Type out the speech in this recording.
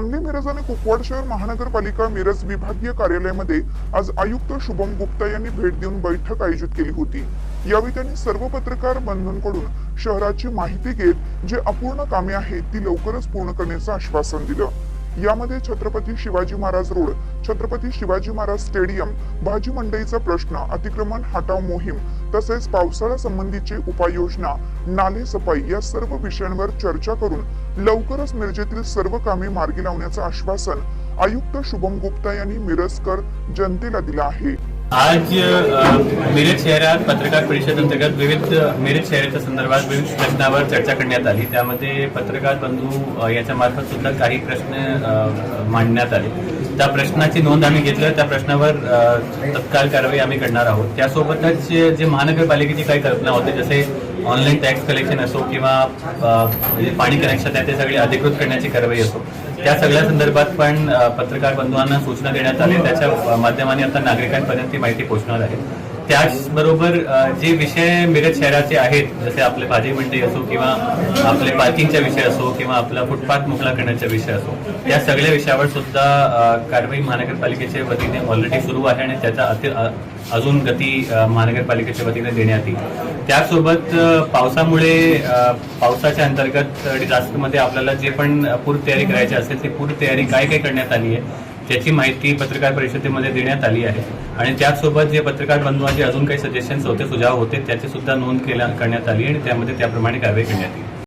मिरज आणि कुपवाड शहर महानगरपालिका मिरज विभागीय कार्यालयामध्ये आज आयुक्त शुभम गुप्ता यांनी भेट देऊन बैठक आयोजित केली होती. यावेळी त्यांनी सर्व पत्रकार बंधूंकडून शहराची माहिती घेत जे अपूर्ण कामे आहेत ती लवकरच पूर्ण करण्याचं आश्वासन दिलं. यामध्ये छत्रपती शिवाजी महाराज रोड छत्रपती शिवाजी महाराज स्टेडियम भाजी मंडईचा प्रश्न अतिक्रमण हटाव मोहीम तसेच पावसाळा संबंधीची उपाययोजना नाले सफाई या सर्व विषयांवर चर्चा करून लवकरच मिरजेतील सर्व कामे मार्गी लावण्याचं आश्वासन आयुक्त शुभम गुप्ता यांनी मिरजकर जनतेला दिलं आहे. आज मिरज शहरात पत्रकार परिषद अंतर्गत विविध मिरज शहराच्या संदर्भात विविध प्रश्नावर चर्चा करण्यात आली. त्यामध्ये पत्रकार बंधू याच्या मार्फत सुद्धा काही प्रश्न मांडण्यात आले. त्या प्रश्नाची नोंद आम्ही घेतलं. त्या प्रश्नावर तत्काल तत्काळ कारवाई आम्ही करणार आहोत. त्यासोबतच जे महानगरपालिकेची काही कल्पना होते जसे ऑनलाईन टॅक्स कलेक्शन असो किंवा जे पाणी कनेक्शन आहे ते सगळे अधिकृत करण्याची कारवाई असो. त्या सगळ्या संदर्भात पण पत्रकार बंधूंना सूचना देण्यात आली. त्याच्या माध्यमाने आता नागरिकांपर्यंत माहिती पोहोचणार आहे. त्याचबरोबर जे विषय मिरज शहराचे आहेत जसे आपले भाजी मंडई असो किंवा आपले पार्किंगचा विषय असो किंवा आपला फुटपाथ मोकळा करण्याचा विषय असो या सगळ्या विषयावर सुद्धा कारवाई महानगरपालिकेच्या वतीने ऑलरेडी सुरू आहे आणि त्याचा अति अजून गती महानगरपालिकेच्या वतीने देण्यात येईल. त्यासोबत पावसामुळे पावसाच्या अंतर्गत डिझास्टरमध्ये आपल्याला जे पण पूर तयारी करायची असेल ती पूर तयारी काय काय करण्यात आली आहे त्याची माहिती पत्रकार परिषदेमध्ये देण्यात आली आहे. आणि त्याचसोबत जे पत्रकार बंधूंचे अजून काही सजेशन्स होते सुझाव होते त्याची सुद्धा नोंद केल्या करण्यात आली आणि त्यामध्ये त्याप्रमाणे कारवाई करण्यात येईल.